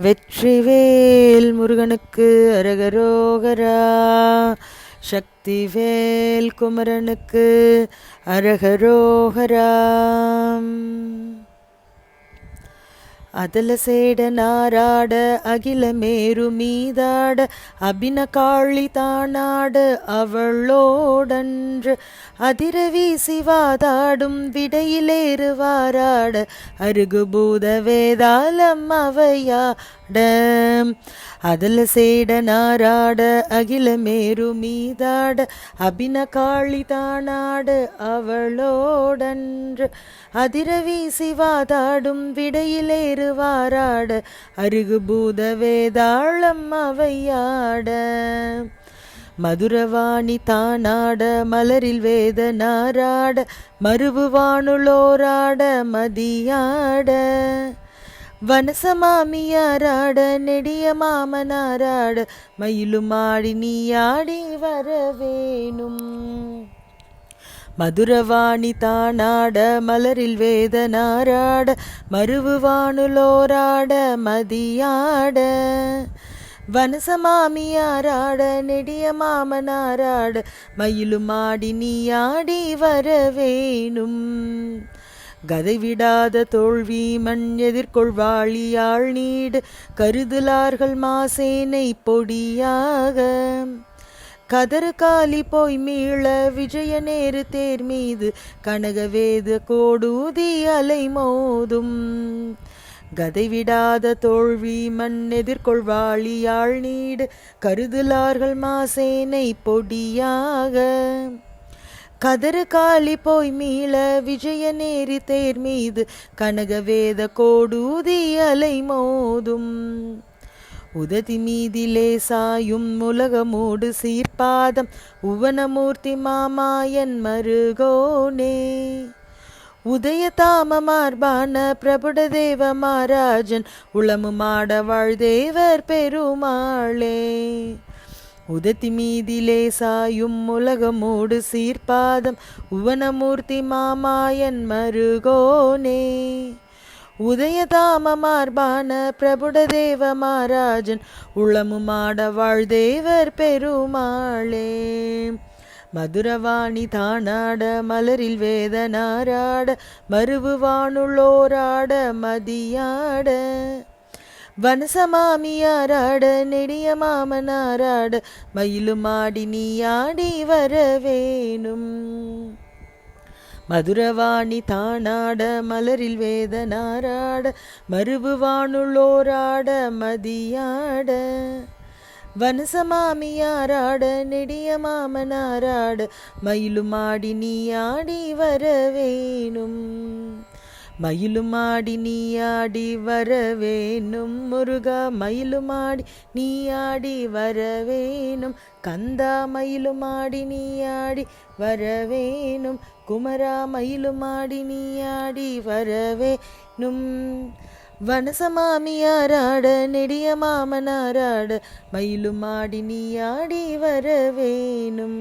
வெற்றிவேல் முருகனுக்கு அரகரோகரா. சக்திவேல் குமரனுக்கு அரகரோகரா. அதல சேட நாராட அகில மேரு மீதாட அபின காளி தானாட அவளோடன்று அதிர வீசி வாதாடும் விடையிலேறுவாராட அருகுபூத வேதாளம் அவையாட. அதல சேட நாராட அகில மேரு மீதாட அபின காளி தானாட அவளோடன்று அதிர விடையிலேறு திருவாராட அருகு பூத வேதாளம் அவையாட. மதுரவாணி தானாட மலரில் வேத நாராட மருவு வானுளோராட மதியாட. வனசமாமியாராட நெடிய மாமனாராட மயிலுமாடி நீயாடி வரவேணும். மதுரவாணி தானாட மலரில் வேத நாராட மறுவுவானுலோராட மதியாட. வனசமாமியாராட நெடிய மாமனாராட மயிலுமாடி நீயாடி வரவேணும் கதை விடாத தோல்வி மண் எதிர்கொள்வாளியாள் நீடு கருதுலார்கள் மாசேனை பொடியாக. கதறு காலி போய் மீள விஜய நேரு தேர் மீது கனகவேத கோடூதி அலை மோதும். கதை விடாத தோல்வி மண் எதிர்கொள்வாளியாள் நீடு கருதுலார்கள் மாசேனை பொடியாக. கதறு காலி போய் மீள விஜய நேரி தேர் மீது கனகவேத கோடூதி அலை மோதும். உததி மீதிலே சாயும் உலகமூடு சீர்பாதம். உவனமூர்த்தி மாமாயன் மருகோனே. உதய தாம மார்பான பிரபுட தேவ மாராஜன் உளமு மாட வாழ்தேவர் பெருமாளே. உதத்தி மீதிலே சாயும் உலகமூடு சீர்பாதம். உவனமூர்த்தி மாமாயன் மருகோனே. உதயதாம மார்பான பிரபுட தேவ மகாராஜன் உளமு மாட வாழ்தேவர் பெருமாளே. மதுரவாணி தானாட மலரில் வேத நாராட மறுபுவானுள்ளோராட மதியாட. வனசமாமியாராட நெடிய மாமனாராட மயிலுமாடி நீயாடி வரவேணும். மதுரவாணி தானாட மலரில் வேத நாராட மறுபுவானுள்ளோராட மதியாட. வனசமாமியாராட நெடிய மாமனாராட மயிலுமாடி நீ ஆடி வரவேணும். மயிலுமாடி நீயாடி வரவேணும். முருகா மயிலுமாடி நீயாடி வரவேணும். கந்தா மயிலுமாடி நீயாடி வரவேணும். குமரா மயிலுமாடி நீயாடி வரவேணும். வனசமாமியாராட நெடிய மாமனாராட மயிலுமாடி நீயாடி வரவேணும்.